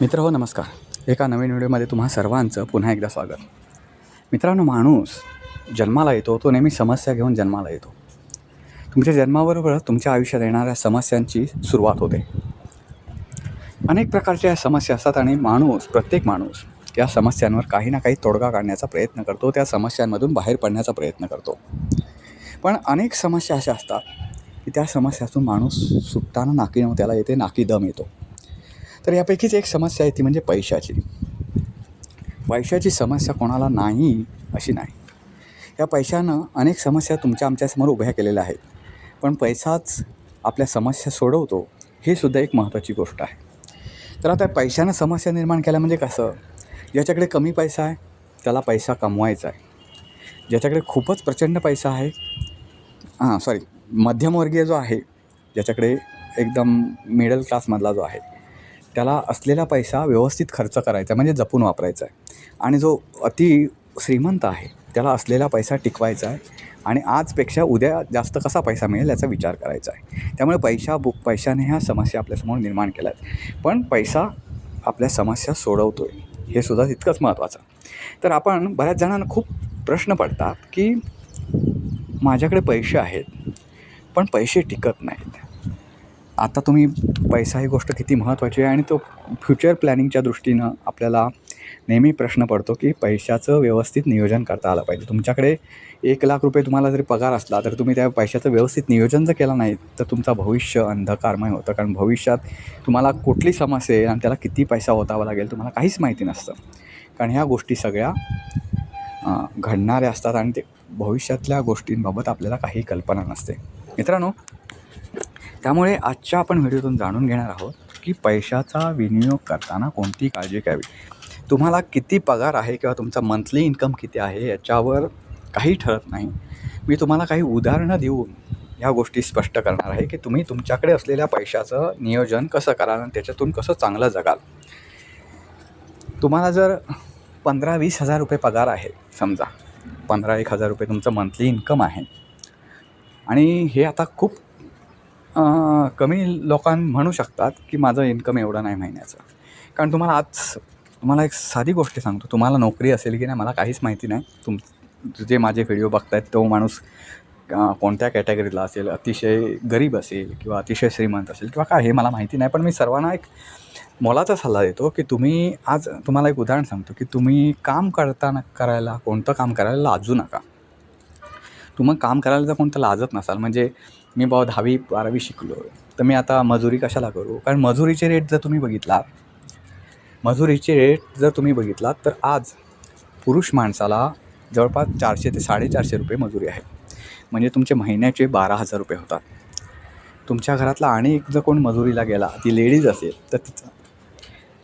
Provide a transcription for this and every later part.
मित्र हो नमस्कार. एका नवीन व्हिडिओमध्ये तुम्हा सर्वांचं पुन्हा एकदा स्वागत. मित्रांनो माणूस जन्माला येतो तो नेहमी समस्या घेऊन जन्माला येतो. तुमच्या जन्माबरोबर तुमच्या आयुष्यात येणाऱ्या समस्यांची सुरुवात होते. अनेक प्रकारच्या या समस्या असतात आणि माणूस प्रत्येक माणूस या समस्यांवर काही ना काही तोडगा काढण्याचा प्रयत्न करतो त्या समस्यांमधून बाहेर पडण्याचा प्रयत्न करतो. पण अनेक समस्या अशा असतात की त्या समस्यातून माणूस सुटताना नाकी त्याला येते नाकी दम येतो. तर यापैकीच एक समस्या आहे ती म्हणजे पैशाची. पैशाची समस्या कोणाला नाही अशी नाही. या पैशानं अनेक समस्या तुमच्या आमच्यासमोर उभ्या केलेल्या आहेत. पण पैसाच आपल्या समस्या सोडवतो हे सुद्धा एक महत्त्वाची गोष्ट आहे. तर आता पैशानं समस्या निर्माण केल्या म्हणजे कसं? ज्याच्याकडे कमी पैसा आहे त्याला पैसा कमवायचा आहे. ज्याच्याकडे खूपच प्रचंड पैसा आहे हां सॉरी मध्यमवर्गीय जो आहे ज्याच्याकडे एकदम मिडल क्लासमधला जो आहे त्याला असलेला पैसा व्यवस्थित खर्च करायचा म्हणजे जपून वापरायचा आहे. आणि जो अति श्रीमंत आहे त्याला असलेला पैसा टिकवायचा आहे आणि आजपेक्षा उद्या जास्त कसा पैसा मिळेल याचा विचार करायचा आहे. त्यामुळे पैसा बुक पैशाने ह्या समस्या आपल्यासमोर निर्माण केल्या आहेत. पण पैसा आपल्या समस्या सोडवतो आहे हे सुद्धा तितकंच महत्त्वाचं. तर आपण बऱ्याच जणांना खूप प्रश्न पडतात की माझ्याकडे पैसे आहेत पण पैसे टिकत नाहीत. आता तुम्ही पैसा ही गोष्ट किती महत्त्वाची आहे आणि तो फ्युचर प्लॅनिंगच्या दृष्टीनं आपल्याला नेहमी प्रश्न पडतो की पैशाचं व्यवस्थित नियोजन करता आलं पाहिजे. तुमच्याकडे एक लाख रुपये तुम्हाला जरी पगार असला तर तुम्ही त्या पैशाचं व्यवस्थित नियोजन जर केलं नाही तर तुमचा भविष्य अंधकारमय होतं. कारण भविष्यात तुम्हाला कुठली समस्या येईल आणि त्याला किती पैसा ओतावा लागेल तुम्हाला काहीच माहिती नसतं. कारण ह्या गोष्टी सगळ्या घडणाऱ्या असतात आणि ते भविष्यातल्या गोष्टींबाबत आपल्याला काही कल्पना नसते. मित्रांनो त्यामुळे आजच्या आपण व्हिडिओतून जाणून घेणार आहोत की पैशाचा विनियोग करताना कोणती काळजी घ्यावी. तुम्हाला किती पगार आहे किंवा तुमचा मंथली इन्कम किती आहे याच्यावर काही ठरत नाही. मी तुम्हाला काही उदाहरणं देऊन ह्या गोष्टी स्पष्ट करणार आहे की तुम्ही तुमच्याकडे असलेल्या पैशाचं नियोजन कसं कराल आणि त्याच्यातून कसं चांगलं जगाल. तुम्हाला जर पंधरा वीस हजार रुपये पगार आहे समजा. पंधरा एक हजार रुपये तुमचं मंथली इन्कम आहे. आणि हे आता खूप कमी लोकां म्हणू शकतात की माझं इन्कम एवढं नाही महिन्याचं. कारण तुम्हाला आज तुम्हाला एक साधी गोष्ट सांगतो. तुम्हाला नोकरी असेल की नाही मला काहीच माहिती नाही. तुम जे माझे व्हिडिओ बघतायत तो माणूस कोणत्या कॅटेगरीला असेल अतिशय गरीब असेल किंवा अतिशय श्रीमंत असेल किंवा काय हे मला माहिती नाही. पण मी सर्वांना एक मोलाचा सल्ला देतो की तुम्ही आज तुम्हाला एक उदाहरण सांगतो की तुम्ही काम करताना करायला कोणतं काम करायला लाजू नका. तुम्ही काम करायला जर कोणतं लाजत नसाल म्हणजे मी भाऊ दहावी बारावी शिकलो तर मी आता मजुरी कशाला करू? कारण मजुरीचे रेट जर तुम्ही बघितला मजुरीचे रेट जर तुम्ही बघितलात तर आज पुरुष माणसाला जवळपास चारशे ते साडेचारशे रुपये मजुरी आहे. म्हणजे तुमचे महिन्याचे बारा हजार रुपये होतात. तुमच्या घरातला आणि एक जर कोण मजुरीला गेला ती लेडीज असेल तर तिचा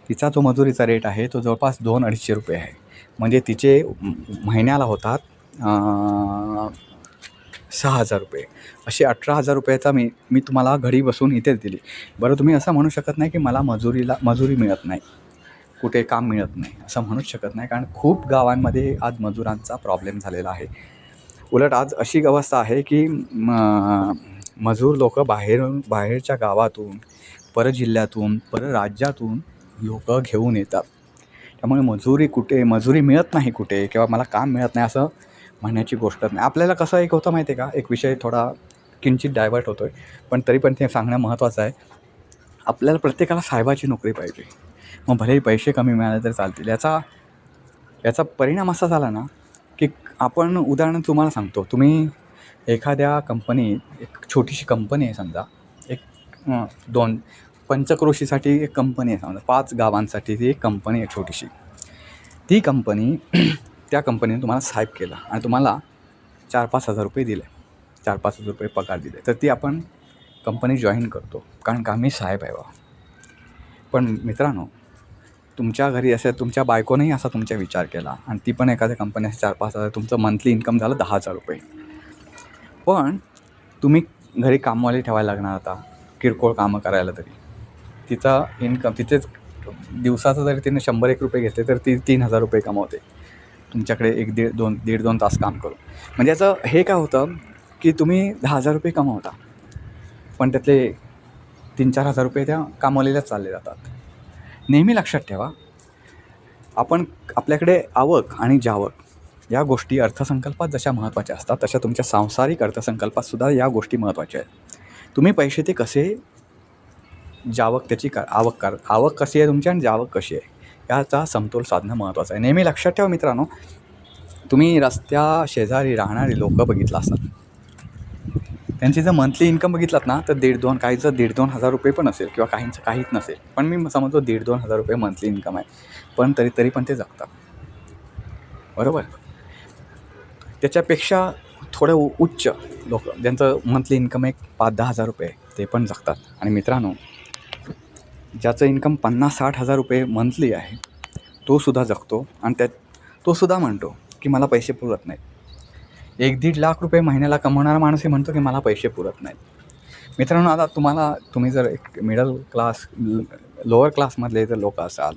तिचा जो मजुरीचा रेट आहे तो जवळपास दोन अडीचशे रुपये आहे. म्हणजे तिचे महिन्याला होतात सहा हजार रुपये. असे अठरा हजार रुपयाचा मी मी तुम्हाला घरी बसून इथेच दिली. बरं तुम्ही असं म्हणू शकत नाही की मला मजुरीला मजुरी मिळत नाही. कुठे काम मिळत नाही असं म्हणूच शकत नाही. कारण खूप गावांमध्ये आज मजुरांचा प्रॉब्लेम झालेला आहे. उलट आज अशी अवस्था आहे की म- मजूर लोक बाहेरून बाहेरच्या गावातून परजिल्ह्यातून परराज्यातून लोक घेऊन येतात. त्यामुळे मजुरी कुठे मजुरी मिळत नाही कुठे किंवा मला काम मिळत नाही असं म्हणण्याची गोष्ट नाही. आपल्याला कसं एक होतं माहिती आहे का? एक विषय थोडा किंचित डायवर्ट होतो आहे पण तरी पण ते सांगणं महत्त्वाचं आहे. आपल्याला प्रत्येकाला साहेबाची नोकरी पाहिजे. मग भलेही पैसे कमी मिळाले तर चालतील. याचा याचा परिणाम असा झाला ना की आपण उदाहरण तुम्हाला सांगतो. तुम्ही एखाद्या कंपनीत एक छोटीशी कंपनी आहे समजा. एक दोन पंचक्रोशीसाठी एक कंपनी आहे समजा. पाच गावांसाठी ती एक कंपनी आहे छोटीशी. ती कंपनी त्या कंपनीने तुम्हाला साहेब केला आणि तुम्हाला चार पाच हजार रुपये दिले. चार पाच हजार रुपये पगार दिले. तर ती आपण कंपनी जॉईन करतो. कारण का? मी साहेब आहे बा. पण मित्रांनो तुमच्या घरी असे तुमच्या बायकोनेही असा तुमचा विचार केला आणि ती पण एखाद्या कंपनी चार पाच हजार तुमचं मंथली इन्कम झालं दहा हजार रुपये. पण तुम्ही घरी कामवाले ठेवायला लागणार आता. किरकोळ कामं करायला तरी. तिचा इन्कम तिथेच दिवसाचं जरी तिने शंभर एक रुपये घेतले तर ती तीन हजार रुपये कमावते. तुमच्याकडे एक दीड दोन दीड दोन तास काम करू. म्हणजे याचं हे काय होतं की तुम्ही दहा हजार रुपये कमावता पण त्यातले तीन चार हजार रुपये त्या कमावलेल्याच चालले जातात. नेहमी लक्षात ठेवा आपण आपल्याकडे आवक आणि जावक या गोष्टी अर्थसंकल्पात जशा महत्त्वाच्या असतात तशा तुमच्या सांसारिक अर्थसंकल्पात सुद्धा या गोष्टी महत्त्वाच्या आहेत. तुम्ही पैसे ते कसे जावक त्याची का आवक कर आवक कशी आहे तुमची आणि जावक कशी आहे? याचा समतोल साधणं महत्त्वाचं आहे. नेहमी लक्षात ठेवा मित्रांनो तुम्ही रस्त्या शेजारी राहणारी लोकं बघितलं असतात त्यांची जर मंथली इन्कम बघितलात ना तर दीड दोन काहीचं दीड दोन हजार रुपये पण असेल किंवा काहींचं काहीच नसेल पण मी समजतो दीड दोन हजार रुपये मंथली इन्कम आहे. पण तरी तरी पण ते जगतात. बरोबर? त्याच्यापेक्षा थोडं उ- उच्च लोक ज्यांचं मंथली इन्कम एक पाच दहा हजार रुपये आहे, ते पण जगतात. आणि मित्रांनो ज्याचं इन्कम पन्नास साठ हजार रुपये मंथली आहे तोसुद्धा जगतो आणि त्यात तो सुद्धा म्हणतो की मला पैसे पुरत नाहीत. एक दीड लाख रुपये महिन्याला कमवणारा माणूसही म्हणतो की मला पैसे पुरत नाहीत. मित्रांनो आता तुम्हाला तुम्ही जर एक मिडल क्लास लोअर क्लासमधले जर लोक असाल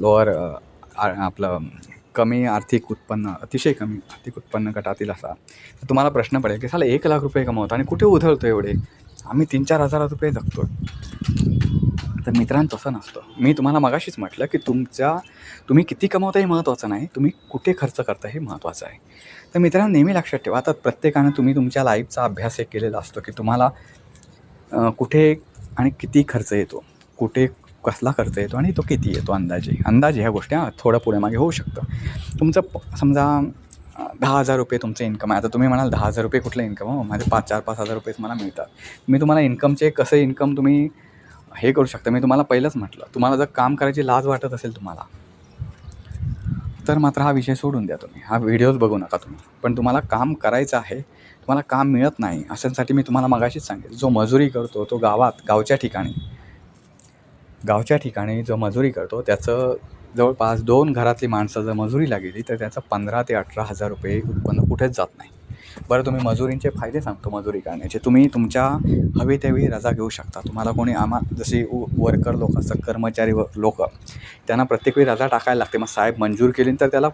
लोअर आपलं कमी आर्थिक उत्पन्न अतिशय कमी आर्थिक उत्पन्न गटातील असाल तर तुम्हाला प्रश्न पडेल की साला एक लाख रुपये कमवतो आणि कुठे उधळतो एवढे? आम्ही तीन चार हजार रुपये जगतो तर मित्रांनो तसं नसतं. मी तुम्हाला मगाशीच म्हटलं की तुमच्या तुम्ही किती कमवता हे महत्त्वाचं नाही तुम्ही कुठे खर्च करता हे महत्त्वाचं आहे. तर मित्रांनो नेहमी लक्षात ठेवा आता प्रत्येकानं तुम्ही तुमच्या लाईफचा अभ्यास एक केलेला असतो की तुम्हाला कुठे आणि किती खर्च येतो कुठे कसला खर्च येतो आणि तो किती येतो अंदाजे. अंदाजे ह्या गोष्टी थोडं पुढे मागे होऊ शकतं. तुमचं प- समजा दहा हजार रुपये तुमचं इन्कम आहे. आता तुम्ही म्हणाल दहा हजार रुपये कुठलं इन्कम हो माझे पाच चार पाच हजार रुपयेच मला मिळतात. मी तुम्हाला इन्कमचे कसं इन्कम तुम्ही हे करू शकता. मी तुम्हाला पहिलंच म्हटलं तुम्हाला जर काम करायची लाज वाटत असेल तुम्हाला तर मात्र हा विषय सोडून द्या तुम्ही. हा व्हिडिओज बघू नका तुम्ही. पण तुम्हाला काम करायचं आहे तुम्हाला काम मिळत नाही अशांसाठी मी तुम्हाला मगाशीच सांगेल. जो मजुरी करतो तो गावात गावच्या ठिकाणी गावच्या ठिकाणी जो मजुरी करतो त्याचं जवळपास दोन घरातली माणसं जर मजुरीला गेली तर त्याचं पंधरा ते अठरा हजार रुपये उत्पन्न कुठेच जात नाही. बरं तुम्ही मजुरींचे फायदे सांगतो मजुरी करण्याचे. तुम्ही तुमच्या हवे त्यावेळी रजा घेऊ शकता. तुम्हाला कोणी आम्हा जसे वर्कर लोक असतात कर्मचारी व लोक त्यांना प्रत्येक वेळी रजा टाकायला लागते. मग साहेब मंजूर केली तर त्याला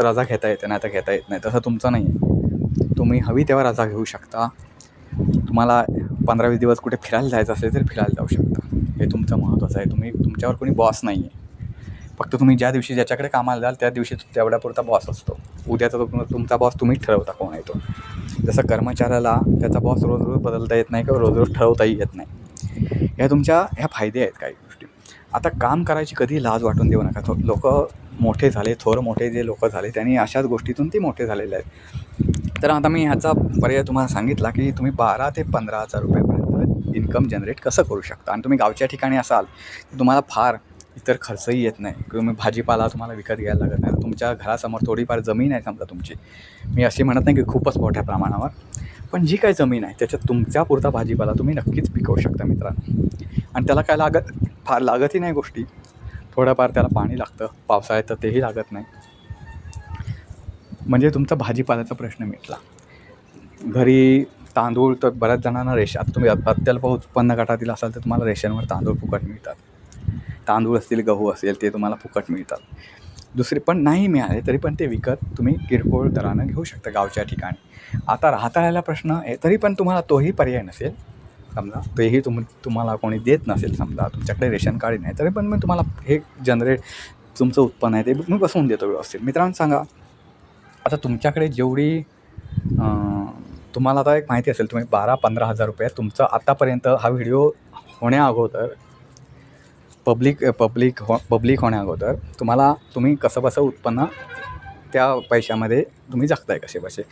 रजा घेता येते नाही तर घेता येत नाही. तसं तुमचं नाही आहे. तुम्ही हवी तेव्हा रजा घेऊ शकता. तुम्हाला पंधरा वीस दिवस कुठे फिरायला जायचं असेल तर फिरायला जाऊ शकता. हे तुमचं महत्त्वाचं आहे. तुम्ही तुमच्यावर कोणी बॉस नाही आहे फक्त तुम्ही ज्या दिवशी ज्याच्याकडे कामाला जाल त्या दिवशी तेवढ्यापुरता बॉस असतो. उद्याचा तो तुमचा बॉस तुम्हीच ठरवता कोण आहे तो. जसं कर्मचाऱ्याला त्याचा बॉस रोज रोज बदलता येत नाही किंवा रोज रोज ठरवताही येत नाही. ह्या तुमच्या ह्या फायदे आहेत काही गोष्टी. आता काम करायची कधी लाज वाटून देऊ नका. लोक मोठे झाले थोर मोठे जे लोक झाले त्यांनी अशाच गोष्टीतून ते मोठे झालेले आहेत. तर आता मी ह्याचा पर्याय तुम्हाला सांगितला की तुम्ही बारा ते पंधरा हजार रुपयापर्यंत इन्कम जनरेट कसं करू शकता? आणि तुम्ही गावच्या ठिकाणी असाल तर तुम्हाला फार इतर खर्चही येत नाही. किंवा मी भाजीपाला तुम्हाला विकत घ्यायला लागत नाही. तुमच्या घरासमोर थोडीफार जमीन आहे समजा तुमची. मी अशी म्हणत नाही की खूपच मोठ्या प्रमाणावर. पण जी काही जमीन आहे त्याच्यात तुमच्या पुरता भाजीपाला तुम्ही नक्कीच पिकवू शकता मित्रांनो. आणि त्याला काय लागत फार लागतही नाही गोष्टी. थोडंफार त्याला पाणी लागतं. पावसाळ्यात तर तेही लागत नाही. म्हणजे तुमचा भाजीपाल्याचा प्रश्न मिटला. घरी तांदूळ तर बऱ्याच जणांना रेशन आता तुम्ही अत्यल्प उत्पन्न गटातील असाल तर तुम्हाला रेशनवर तांदूळ फुकट मिळतात. तांदूळ असतील गहू असेल ते तुम्हाला फुकट मिळतात. दुसरे पण नाही मिळाले तरी पण ते विकत तुम्ही किरकोळ दरानं घेऊ शकता गावच्या ठिकाणी. आता राहता राहिला प्रश्न आहे तरी पण तुम्हाला तोही पर्याय नसेल. समजा तेही तुम तुम्हाला कोणी देत नसेल समजा तुमच्याकडे रेशन कार्ड नाही तरी पण मी तुम्हाला हे जनरेट तुमचं उत्पन्न आहे ते मी बसवून देतो व्यवस्थित. मित्रांनो सांगा आता तुमच्याकडे जेवढी तुम्हाला आता एक माहिती असेल तुम्ही बारा पंधरा हजार रुपये तुमचं आत्तापर्यंत हा व्हिडिओ होण्या अगोदर पब्लिक पब्लिक हो पब्लिक होण्या अगोदर तुम्हाला तुम्ही कसं कसं उत्पन्न त्या पैशामध्ये तुम्ही जगताय कसे बसे.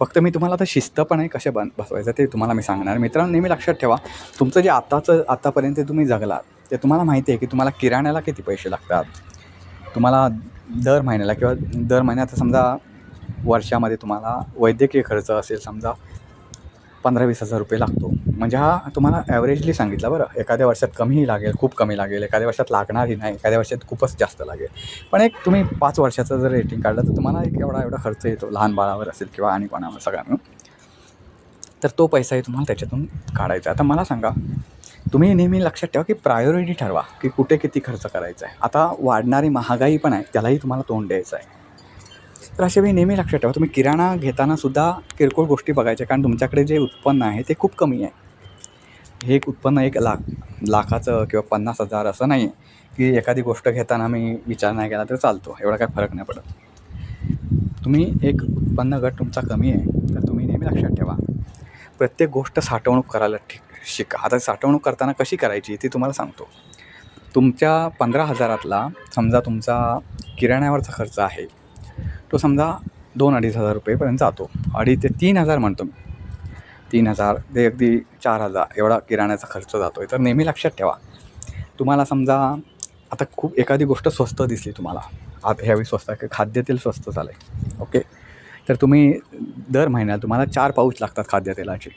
फक्त मी तुम्हाला आता शिस्तपणे कसे बन बसवायचं ते तुम्हाला मी सांगणार. मित्रांनो नेहमी लक्षात ठेवा तुमचं जे आताचं आतापर्यंत तुम्ही जगलात ते तुम्हाला माहिती आहे की तुम्हाला किराण्याला किती पैसे लागतात. तुम्हाला दर महिन्याला किंवा दर महिन्यात समजा वर्षामध्ये तुम्हाला वैद्यकीय खर्च असेल समजा पंधरा वीस हजार रुपये लागतो. म्हणजे हा तुम्हाला ॲव्हरेजली सांगितलं बरं. एखाद्या वर्षात कमीही लागेल खूप कमी लागेल. एखाद्या वर्षात लागणारही नाही. एखाद्या वर्षात खूपच जास्त लागेल. पण एक तुम्ही पाच वर्षाचं जर रेटिंग काढलं तर तुम्हाला एक एवढा एवढा खर्च येतो. लहान बाळावर असेल किंवा आणि कोणावर सगळ्यांना तर तो पैसाही तुम्हाला त्याच्यातून काढायचा आहे. आता मला सांगा तुम्ही नेहमी लक्षात ठेवा की प्रायोरिटी ठरवा की कुठे किती खर्च करायचा आहे. आता वाढणारी महागाई पण आहे त्यालाही तुम्हाला तोंड द्यायचं आहे. तर अशा वेळी नेहमी लक्षात ठेवा तुम्ही किराणा घेताना सुद्धा किरकोळ गोष्टी बघायच्या कारण तुमच्याकडे जे उत्पन्न आहे ते खूप कमी आहे. हे एक उत्पन्न एक लाख लाखाचं किंवा पन्नास हजार असं नाही आहे की एखादी गोष्ट घेताना मी विचार नाही केला तर चालतो एवढा काय फरक नाही पडत. तुम्ही एक उत्पन्न गट तुमचा कमी आहे तर तुम्ही नेहमी लक्षात ठेवा. प्रत्येक गोष्ट साठवणूक करायला ठीक शिका. आता साठवणूक करताना कशी करायची ती तुम्हाला सांगतो. तुमच्या पंधरा हजारातला समजा तुमचा किराण्यावरचा खर्च आहे तो समजा दोन अडीच हजार रुपयेपर्यंत जातो. अडीच ते तीन हजार म्हणतो मी. तीन हजार ते अगदी चार हजार एवढा किराण्याचा खर्च जातो आहे तर नेहमी लक्षात ठेवा. तुम्हाला समजा आता खूप एखादी गोष्ट स्वस्त दिसली तुम्हाला. आता ह्यावेळी स्वस्त आहे खाद्यतेल स्वस्त झालं आहे ओके? तर तुम्ही दर महिन्याला तुम्हाला चार पाऊच लागतात खाद्यतेलाचे.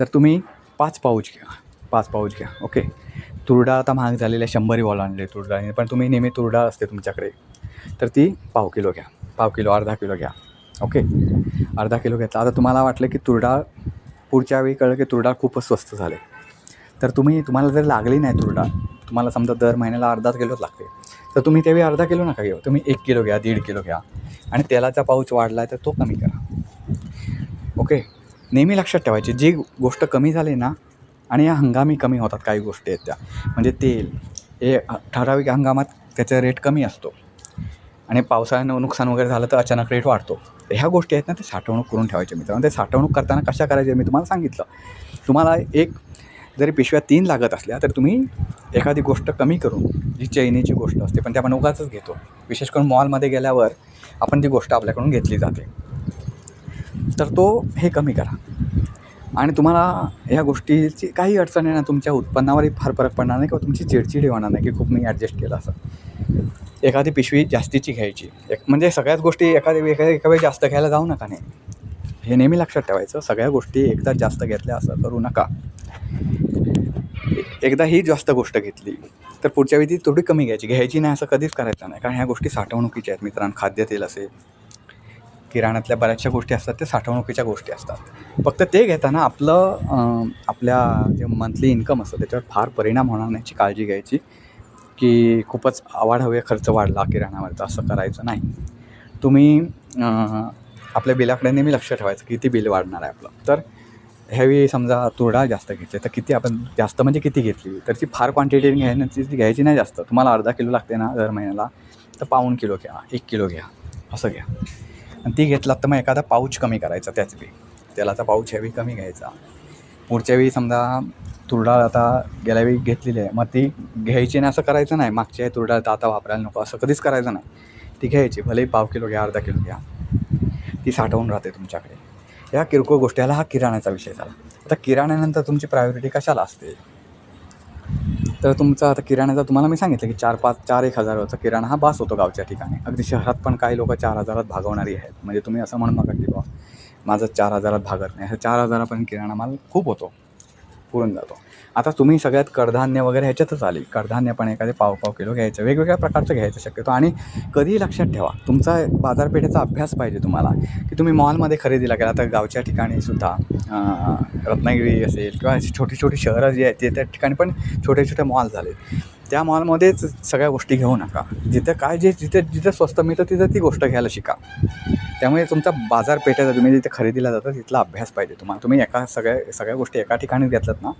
तर तुम्ही पाच पाऊच घ्या. पाच पाऊच घ्या. ओके? तुरडा आता महाग झालेला शंभरी वॉल आणले तुरडा पण तुम्ही नेहमी तुरडा असते तुमच्याकडे. तर ती पाव किलो घ्या. पाव किलो अर्धा किलो घ्या. ओके अर्धा किलो घेतला. आता तुम्हाला वाटलं की तुरडाळ पुढच्या वेळी कळलं की तुरडाळ खूपच स्वस्त झाले तर तुम्ही तुम्हाला जर लागली नाही तुरडा तुम्हाला समजा दर महिन्याला अर्धा किलोच लागते. तर तुम्ही त्यावेळी अर्धा किलो नका घेऊ. तुम्ही एक किलो घ्या दीड किलो घ्या. आणि तेलाचा पाऊच वाढला आहे तर तो कमी करा. ओके नेहमी लक्षात ठेवायची जी गोष्ट कमी झाली ना आणि या हंगामी कमी होतात काही गोष्टी आहेत त्या. म्हणजे तेल हे ठराविक हंगामात त्याचा रेट कमी असतो. आणि पावसाळ्यानं नुकसान वगैरे झालं तर अचानक रेट वाढतो. तर ह्या गोष्टी आहेत ना ते साठवणूक करून ठेवायचे मित्रांनो. ते साठवणूक करताना कशा करायच्या मी तुम्हाला सांगितलं. तुम्हाला एक जरी पिशव्या तीन लागत असल्या तर तुम्ही एखादी गोष्ट कमी करून जी चैनीची गोष्ट असते पण ते आपण उगाचच घेतो. विशेष करून मॉलमध्ये गेल्यावर आपण ती गोष्ट आपल्याकडून घेतली जाते. तर तो हे कमी करा. आणि तुम्हाला ह्या गोष्टीची काही अडचण येणार ना तुमच्या उत्पन्नावरही फार फरक पडणार नाही किंवा तुमची चिडचिडी होणार नाही की खूप मी ॲडजस्ट केलं असं. एखादी पिशवी जास्तीची घ्यायची. एक म्हणजे सगळ्याच गोष्टी एखाद्या वेळी एखाद्या एका वेळी जास्त घ्यायला जाऊ नका नाही हे नेहमी लक्षात ठेवायचं सगळ्या गोष्टी एकदा जास्त घेतल्या असं करू नका. एकदा ही जास्त गोष्ट घेतली तर पुढच्या वेळी ती थोडी कमी घ्यायची. घ्यायची नाही असं कधीच करायचं नाही कारण ह्या गोष्टी साठवणुकीच्या आहेत मित्रांनो खाद्यतेल असेल किराण्यातल्या बऱ्याचशा गोष्टी असतात ते साठवणुकीच्या गोष्टी असतात. फक्त ते घेताना आपलं आपल्या जे मंथली इन्कम असतं त्याच्यावर फार परिणाम होणार नाही याची काळजी घ्यायची. की खूपच आवाढव्य खर्च वाढला किराणावरचा असं करायचं नाही. तुम्ही आपल्या बिलाकडे नेहमी लक्ष ठेवायचं किती बिल वाढणार आहे आपलं. तर ह्यावेळी समजा तुरडा जास्त घेतली तर किती आपण जास्त म्हणजे किती घेतली? तर ती फार क्वांटिटी घ्यायची ती घ्यायची नाही जास्त. तुम्हाला अर्धा किलो लागते ना दर महिन्याला तर पाऊण किलो घ्या एक किलो घ्या असं घ्या. आणि ती घेतलात तर मग एखादा पाऊच कमी करायचा त्याच वेळी. तेलाचा पाऊच ह्यावेळी कमी घ्यायचा. पुढच्या वेळी समजा तुरडाळ आता गेल्या वेळी घेतलेली आहे. मग ती घ्यायची नाही असं करायचं नाही. मागच्या वेळी तर आता वापरायला नको. असं कधीच करायचं नाही. ती घ्यायची. भलेही पाव किलो घ्या अर्धा किलो घ्या. ती साठवून राहते तुमच्याकडे. या किरकोळ गोष्टी. हा किराण्याचा विषय झाला. आता किराण्यानंतर तुमची प्रायोरिटी कशाला असते? तर तुमचा आता किराण्याचा तुम्हाला मी सांगितलं की चार पाच चार एक हजाराचा किराणा हा बास होतो गावच्या ठिकाणी. अगदी शहरात पण काही लोक चार हजारात भागवणारी आहेत. म्हणजे तुम्ही असं म्हणू नका की बा माझं चार हजारात भागत नाही. असं चार हजारापर्यंत किराणा माल खूप होतो. पुरून जातो. आता तुम्ही सगळ्यात कडधान्य वगैरे ह्याच्यातच आली. कडधान्य पण एखादे पाव पाव किलो घ्यायचं वेगवेगळ्या प्रकारचं घ्यायचं शक्यतो. आणि कधीही लक्षात ठेवा तुमचा बाजारपेठेचा अभ्यास पाहिजे तुम्हाला की तुम्ही मॉलमध्ये खरेदीला गेला तर गावच्या ठिकाणी सुद्धा रत्नागिरी असेल किंवा अशी छोटी छोटी शहरं जी आहेत ते त्या ठिकाणी पण छोटे छोटे मॉल झाले त्या मॉलमध्येच सगळ्या गोष्टी घेऊ नका. जिथं काय जे जिथे जिथं स्वस्त मिळतं तिथं ती गोष्ट घ्यायला शिका. त्यामुळे तुमचा बाजारपेठेचा तुम्ही जिथे खरेदीला जाता तिथला अभ्यास पाहिजे तुम्हाला. तुम्ही एका सगळ्या सगळ्या गोष्टी एका ठिकाणी घेतलात ना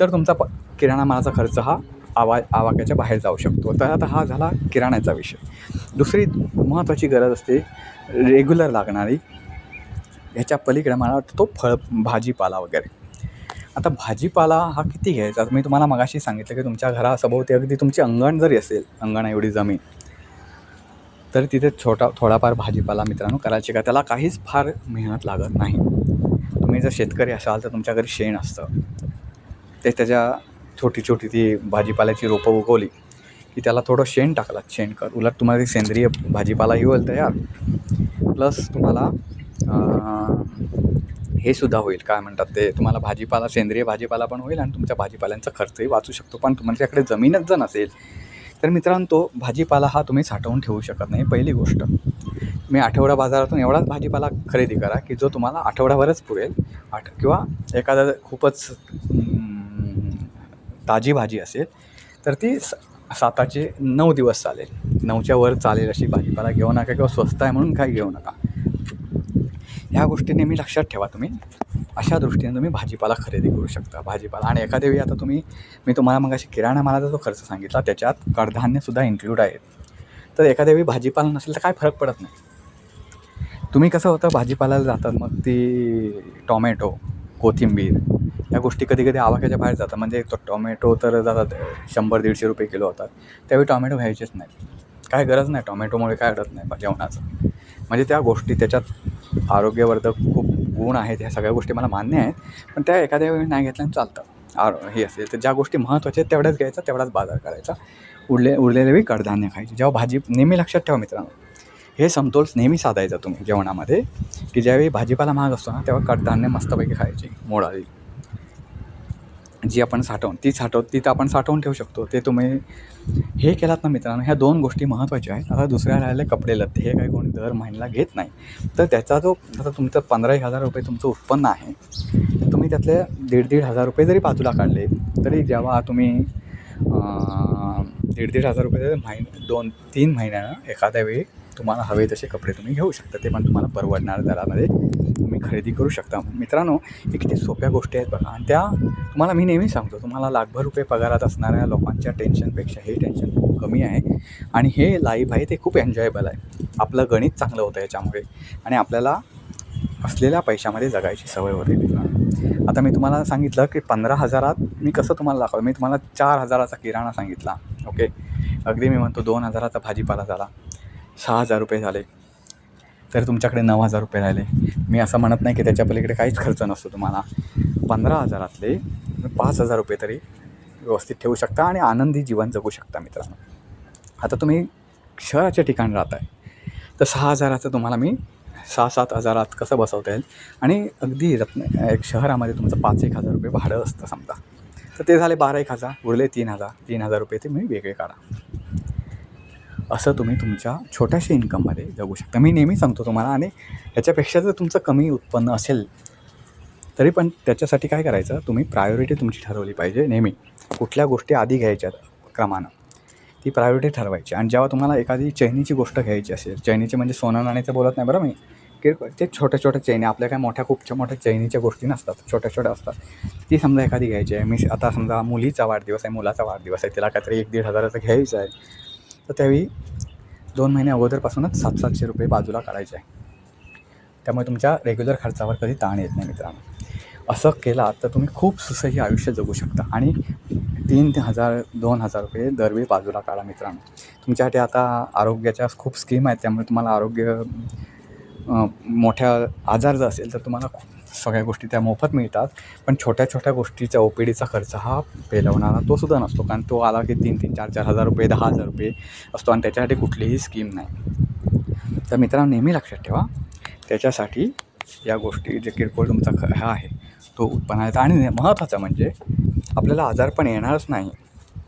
तर तुमचा प किराणा मालाचा खर्च हा आवा आवाक्याच्या बाहेर जाऊ शकतो. तर आता हा झाला किराण्याचा विषय. दुसरी महत्त्वाची गरज असते रेग्युलर लागणारी ह्याच्या पलीकडे मला वाटतं तो फळ भाजीपाला वगैरे. आता भाजीपाला हा किती घ्यायचा? मी तुम्हाला मगाशी सांगितलं की तुमच्या घरासभोवती अगदी तुमची अंगण जरी असेल अंगणा एवढी जमीन तर तिथे छोटा थोडाफार भाजीपाला मित्रांनो करायला शिका त्याला काहीच फार मेहनत लागत नाही. तुम्ही जर शेतकरी असाल तर तुमच्या घरी शेण असतं. ते त्याच्या छोटी छोटी ती भाजीपाल्याची रोपं उगवली की त्याला थोडं शेण टाकलं. शेणकर उलट तुम्हाला ती सेंद्रिय भाजीपालाही होईल तयार. प्लस तुम्हाला हे सुद्धा होईल. काय म्हणतात ते? तुम्हाला भाजीपाला सेंद्रिय भाजीपाला पण होईल आणि तुमच्या भाजीपाल्यांचा खर्चही वाचू शकतो. पण तुमच्याकडे जमीनच जर नसेल तर मित्रांनो तो भाजीपाला हा तुम्ही साठवून ठेवू शकत नाही पहिली गोष्ट. मी आठवडा बाजारातून एवढाच भाजीपाला खरेदी करा की जो तुम्हाला आठवड्याभरच पुरेल. आठ किंवा एखादा खूपच ताजी भाजी असेल तर ती स साताचे नऊ दिवस चालेल. नऊच्या वर चालेल अशी भाजीपाला घेऊ नका किंवा स्वस्त आहे म्हणून काही घेऊ नका. ह्या गोष्टी नेहमी लक्षात ठेवा तुम्ही. अशा दृष्टीने तुम्ही भाजीपाला खरेदी करू शकता. भाजीपाला आणि एखाद्या वेळी आता तुम्ही मी तुम्हाला मग अशी किराणा मालाचा जो खर्च सांगितला त्याच्यात कडधान्यसुद्धा इन्क्लूड आहेत. तर एखाद्या वेळी भाजीपाला नसेल तर काय फरक पडत नाही. तुम्ही कसं होतं भाजीपाल्याला जातात मग ती टॉमॅटो कोथिंबीर या गोष्टी कधी कधी आवाक्याच्या बाहेर जातात. म्हणजे तो टॉमॅटो तर जातात शंभर दीडशे रुपये किलो होतात. त्यावेळी टॉमॅटो घ्यायचेच नाही काय गरज नाही टॉमॅटोमुळे काय अडत नाही जेवणाचं. म्हणजे त्या गोष्टी त्याच्यात आरोग्यवर्धक खूप गुण आहेत ह्या सगळ्या गोष्टी मला मान्य आहेत पण त्या एखाद्या वेळी नाही घेतल्यानं चालतं. आर हे असेल तर ज्या गोष्टी महत्त्वाच्या आहेत तेवढ्याच घ्यायचा तेवढाच बाजार करायचा. उरले उरलेले वेळी कडधान्य खायचे. जेव्हा भाजी नेहमी लक्षात ठेवा मित्रांनो हे समतोल नेहमी साधायचा तुम्ही जेवणामध्ये की ज्यावेळी भाजीपाला महाग असतो ना तेव्हा कडधान्य मस्तपैकी खायची मोड आली जी आपण साठवून ती साठव तिथं आपण साठवून ठेवू शकतो. ते तुम्ही हे केलात ना मित्रांनो ह्या दोन गोष्टी महत्त्वाच्या आहेत. आता दुसऱ्या राहिले कपडे लत्ते हे काही कोणी दर महिन्याला घेत नाही. तर त्याचा जो आता तुमचं पंधरा एक हजार रुपये तुमचं उत्पन्न आहे तुम्ही त्यातले दीड दीड हजार रुपये जरी बाजूला काढले तरी जेव्हा तुम्ही दीड दीड हजार रुपये महिन दोन तीन महिन्यानं एखाद्या वेळी तुम्हाला हवे तसे कपडे तुम्ही घेऊ शकता. ते पण तुम्हाला परवडणार दरामध्ये. तुम्ही खरेदी करू शकता. मित्रांनो हे किती सोप्या गोष्टी आहेत बघा. आणि त्या तुम्हाला मी नेहमी सांगतो. तुम्हाला लाखभर रुपये पगारात असणाऱ्या लोकांच्या टेन्शनपेक्षा हे टेन्शन खूप कमी आहे. आणि हे लाईफ आहे ते खूप एन्जॉयबल आहे. आपलं गणित चांगलं होतं याच्यामुळे. आणि आपल्याला असलेल्या पैशामध्ये जगायची सवय होते. मित्रांनो आता मी तुम्हाला सांगितलं की पंधरा हजारात मी कसं तुम्हाला दाखवलं? मी तुम्हाला चार हजाराचा किराणा सांगितला. ओके? अगदी मी म्हणतो दोन हजाराचा भाजीपाला झाला. सहा हजार रुपये झाले. तर तुमच्याकडे नऊ हजार रुपये राहिले. मी असं म्हणत नाही की त्याच्या पलीकडे काहीच खर्च नसतो तुम्हाला. पंधरा हजारातले पाच हजार रुपये तरी व्यवस्थित ठेवू शकता आणि आनंदी जीवन जगू शकता मित्रांनो. आता तुम्ही शहराच्या ठिकाणी राहत आहे तर सहा हजाराचं तुम्हाला मी सहा सात हजारात कसं बसवता येईल? आणि अगदी रत्न एक शहरामध्ये तुमचं पाच एक हजार रुपये भाडं असतं समजा. तर ते झाले बारा एक हजार उरले तीन हजार तीन हजार रुपये ते मी वेगळे काढा. असं तुम्ही तुमच्या छोट्याशा इन्कममध्ये जगू शकता. मी नेहमी सांगतो तुम्हाला आणि ह्याच्यापेक्षा जर तुमचं कमी उत्पन्न असेल तरी पण त्याच्यासाठी काय करायचं? तुम्ही प्रायोरिटी तुमची ठरवली पाहिजे नेहमी. कुठल्या गोष्टी आधी घ्यायच्या क्रमानं ती प्रायोरिटी ठरवायची. आणि जेव्हा तुम्हाला एखादी चैनीची गोष्ट घ्यायची असेल चैनीची म्हणजे सोनं नाण्याचं बोलत नाही बरं मी? किरकोळ ते छोट्या छोट्या चैनी आपल्या काय मोठ्या खूप मोठ्या चैनीच्या गोष्टी नसतात छोट्या छोट्या असतात. ती समजा एखादी घ्यायची आहे. मी आता समजा मुलीचा वाढदिवस आहे मुलाचा वाढदिवस आहे तिला काहीतरी एक दीड हजाराचं घ्यायचं आहे. तर त्यावेळी दोन महिने अगोदरपासूनच सात सातशे रुपये बाजूला काढायचे आहे. त्यामुळे तुमच्या रेग्युलर खर्चावर कधी ताण येत नाही मित्रांनो. असं केला तर तुम्ही खूप सुसह्य आयुष्य जगू शकता आणि तीन ते हजार दोन हजार रुपये दरवेळी बाजूला काढा मित्रांनो. तुमच्यासाठी आता आरोग्याच्या खूप स्कीम आहेत त्यामुळे तुम्हाला आरोग्य मोठ्या आजार जर असेल तर तुम्हाला खूप सगळ्या गोष्टी त्या मोफत मिळतात. पण छोट्या छोट्या गोष्टीचा ओ पी डीचा खर्च हा पेलवणारा तो सुद्धा नसतो. कारण तो आला की तीन तीन चार चार हजार रुपये दहा हजार रुपये असतो आणि त्याच्यासाठी कुठलीही स्कीम नाही. तर मित्रांनो नेहमी लक्षात ठेवा. त्याच्यासाठी या गोष्टी जे किरकोळ तुमचा ख हा आहे तो उत्पन्न आहे. आणि महत्त्वाचं म्हणजे आपल्याला आजारपण येणारच नाही.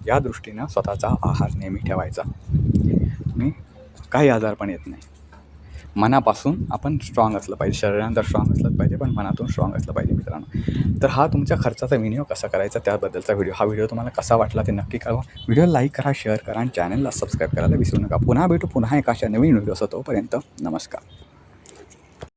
या दृष्टीनं स्वतःचा आहार नेहमी ठेवायचा. तुम्ही काही आजारपण येत नाही. मनापासून आपण स्ट्रॉंग असलं पाहिजे. शरीरानंतर स्ट्रॉंग असलं पाहिजे पण मनातून स्ट्रॉंग असलं पाहिजे मित्रांनो. तर हा तुमच्या खर्चाचा विनियोग कसा करायचा त्याबद्दलचा व्हिडिओ हा व्हिडिओ तुम्हाला कसा वाटला ते नक्की कळवा. व्हिडिओ लाईक करा शेअर करा आणि चॅनलला सबस्क्राईब करायला विसरू नका. पुन्हा भेटू पुन्हा एका अशा नवीन व्हिडिओ तोपर्यंत नमस्कार.